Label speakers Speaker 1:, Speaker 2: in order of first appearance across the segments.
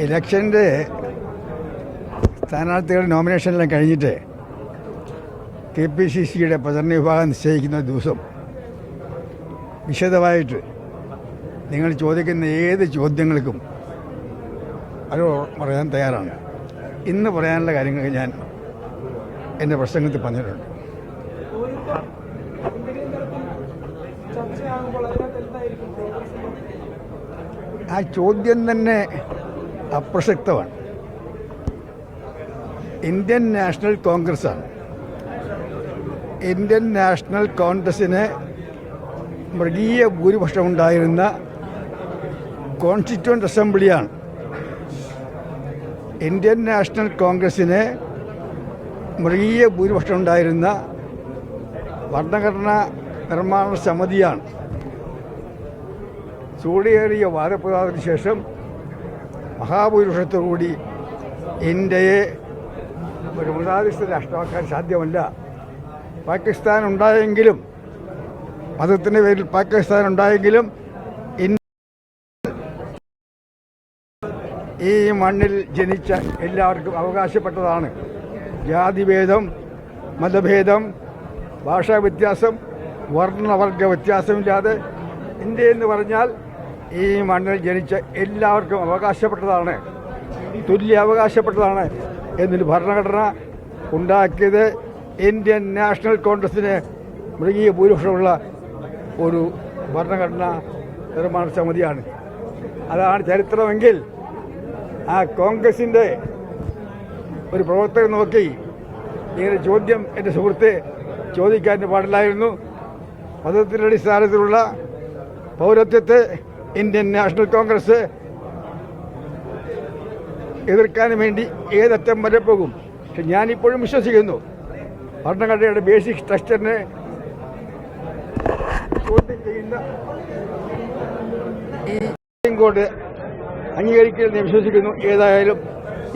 Speaker 1: ഇലക്ഷന്റെ സ്ഥാനാർത്ഥികളുടെ നോമിനേഷനെല്ലാം കഴിഞ്ഞിട്ട് K P C സിയുടെ പ്രചരണ വിഭാഗം നിശ്ചയിക്കുന്ന ദിവസം വിശദമായിട്ട് നിങ്ങൾ ചോദിക്കുന്ന ഏത് ചോദ്യങ്ങൾക്കും അത് പറയാൻ തയ്യാറാണ്. ഇന്ന് പറയാനുള്ള കാര്യങ്ങൾ ഞാൻ എന്റെ പ്രസംഗത്തിൽ പറഞ്ഞിട്ടുണ്ട്. ആ ചോദ്യം തന്നെ അപ്രസക്തമാണ്. ഇന്ത്യൻ നാഷണൽ കോൺഗ്രസ്സാണ്. ഇന്ത്യൻ നാഷണൽ കോൺഗ്രസ്സിന് മൃഗീയ ഭൂരിപക്ഷം ഉണ്ടായിരുന്ന കോൺസ്റ്റിറ്റ്യൂവന്റ് അസംബ്ലിയാണ്. ഇന്ത്യൻ നാഷണൽ കോൺഗ്രസ്സിന് മൃഗീയ ഭൂരിപക്ഷം ഉണ്ടായിരുന്ന ഭരണഘടനാ നിർമ്മാണ സമിതിയാണ്. ചൂടിയേറിയ വാദപ്രവാദത്തിന് ശേഷം മഹാഭൂരിപക്ഷത്തോടുകൂടി ഇന്ത്യയെ ഒരു മൃതാധിഷ്ഠ രാഷ്ട്രമാക്കാൻ സാധ്യമല്ല. പാകിസ്ഥാൻ ഉണ്ടായെങ്കിലും മതത്തിന്റെ പേരിൽ പാകിസ്ഥാൻ ഉണ്ടായെങ്കിലും ഈ മണ്ണിൽ ജനിച്ച എല്ലാവർക്കും അവകാശപ്പെട്ടതാണ്. ജാതിഭേദം മതഭേദം ഭാഷാ വ്യത്യാസം വർണവർഗ വ്യത്യാസമില്ലാതെ ഇന്ത്യ എന്ന് പറഞ്ഞാൽ ഈ മണ്ണിൽ ജനിച്ച എല്ലാവർക്കും അവകാശപ്പെട്ടതാണ് തുല്യ അവകാശപ്പെട്ടതാണ് എന്നൊരു ഭരണഘടന ഉണ്ടാക്കിയത് ഇന്ത്യൻ നാഷണൽ കോൺഗ്രസിന് മൃഗീയ ഭൂരിപക്ഷമുള്ള ഒരു ഭരണഘടന നിർമ്മാണ സമിതിയാണ്. അതാണ് ചരിത്രമെങ്കിൽ ആ കോൺഗ്രസിന്റെ ഒരു പ്രവർത്തകൻ നോക്കി ഇങ്ങനെ ചോദ്യം എന്റെ സുഹൃത്തെ ചോദിക്കാൻ പാടില്ലായിരുന്നു. മതത്തിന്റെ അടിസ്ഥാനത്തിലുള്ള പൗരത്വത്തെ ഇന്ത്യൻ നാഷണൽ കോൺഗ്രസ് എതിർക്കാൻ വേണ്ടി ഏതറ്റം വരെ പോകും. പക്ഷെ ഞാനിപ്പോഴും വിശ്വസിക്കുന്നു. ഭരണഘടനയുടെ ബേസിക് സ്ട്രക്ചറിനെ ചോദ്യം ചെയ്യുന്ന ഈ സുപ്രീം കോടതി അംഗീകരിക്കില്ലെന്ന് വിശ്വസിക്കുന്നു. ഏതായാലും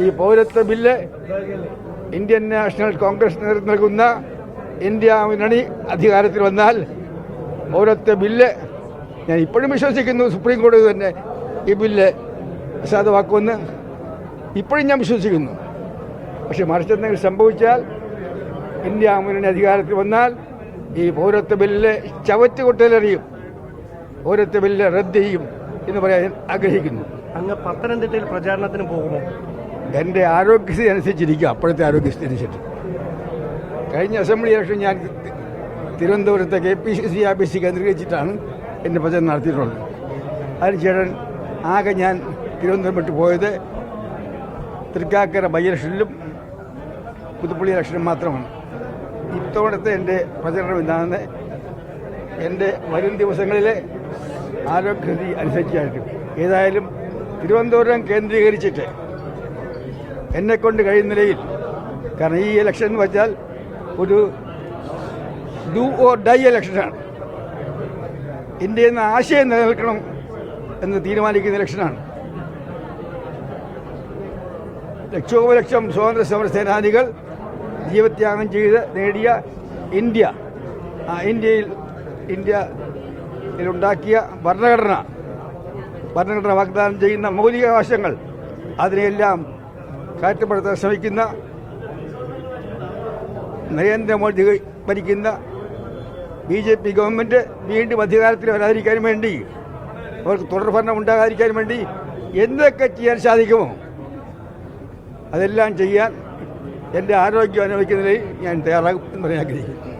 Speaker 1: ഈ പൗരത്വ ബില്ല് ഇന്ത്യൻ നാഷണൽ കോൺഗ്രസ് നൽകുന്ന ഇന്ത്യ മുന്നണി അധികാരത്തിൽ വന്നാൽ പൗരത്വ ബില്ല് ഞാൻ ഇപ്പോഴും വിശ്വസിക്കുന്നു സുപ്രീം കോടതി തന്നെ ഈ ബില്ല് അസാധുവാക്കുമെന്ന്. ഇപ്പോഴും ഞാൻ വിശ്വസിക്കുന്നു. പക്ഷെ മറിച്ചെന്തെങ്കിലും സംഭവിച്ചാൽ ഇന്ത്യ മുന്നണി അധികാരത്തിൽ വന്നാൽ ഈ പൗരത്വ ബില്ല് ചവറ്റ് കൊട്ടയിലെറിയും. പൗരത്വ ബില്ല് റദ്ദ് ചെയ്യും എന്ന് പറയാൻ ഞാൻ ആഗ്രഹിക്കുന്നു.
Speaker 2: അങ്ങ് പത്തനംതിട്ടയിൽ പ്രചാരണത്തിന് പോകുമോ?
Speaker 1: എന്റെ ആരോഗ്യസ്ഥിതി അനുസരിച്ചിരിക്കും. അപ്പോഴത്തെ ആരോഗ്യസ്ഥിതി അനുസരിച്ച്. കഴിഞ്ഞ അസംബ്ലി ഇലക്ഷൻ ഞാൻ തിരുവനന്തപുരത്തെ കെ പി സി സി ആഫീസിൽ കേന്ദ്രീകരിച്ചിട്ടാണ് എന്റെ പ്രചരണം നടത്തിയിട്ടുള്ളത്. അതിനുശേഷം ആകെ ഞാൻ തിരുവനന്തപുരം വിട്ട് പോയത് തൃക്കാക്കര ബൈ ഇലക്ഷനിലും പുതുപ്പള്ളി ഇലക്ഷനും മാത്രമാണ്. ഇത്തവണത്തെ എന്റെ പ്രചരണം എന്താണെന്ന് എന്റെ വരും ദിവസങ്ങളിലെ ആരോഗ്യസ്ഥിതി അനുസരിച്ചായിരിക്കും. ഏതായാലും തിരുവനന്തപുരം കേന്ദ്രീകരിച്ചിട്ട് എന്നെക്കൊണ്ട് കഴിയുന്ന നിലയിൽ കാരണം ഈ ഇലക്ഷൻ എന്ന് വെച്ചാൽ ഒരു ഡു ഓർ ഡൈ ഇലക്ഷനാണ്. ഇന്ത്യയിൽ നിന്ന് ആശയം നിലനിൽക്കണം എന്ന് തീരുമാനിക്കുന്ന ഇലക്ഷനാണ്. ലക്ഷോപലക്ഷം സ്വാതന്ത്ര്യ സമര സേനാനികൾ ജീവത്യാഗം ചെയ്ത് നേടിയ ഇന്ത്യ ആ ഇന്ത്യയിൽ ഇന്ത്യയിലുണ്ടാക്കിയ ഭരണഘടന ഭരണഘടന വാഗ്ദാനം ചെയ്യുന്ന മൗലികാവകാശങ്ങൾ അതിനെയെല്ലാം കാറ്റപ്പെടുത്താൻ ശ്രമിക്കുന്ന നരേന്ദ്രമോദി ഭരിക്കുന്ന ബി ജെ പി ഗവൺമെന്റ് വീണ്ടും അധികാരത്തിൽ വരാതിരിക്കാൻ വേണ്ടി അവർക്ക് തുടർഭരണം ഉണ്ടാകാതിരിക്കാൻ വേണ്ടി എന്തൊക്കെ ചെയ്യാൻ സാധിക്കുമോ അതെല്ലാം ചെയ്യാൻ എന്റെ ആരോഗ്യം അനുഭവിക്കുന്നതിൽ ഞാൻ തയ്യാറാകും എന്ന് പറയാൻ ആഗ്രഹിക്കുന്നു.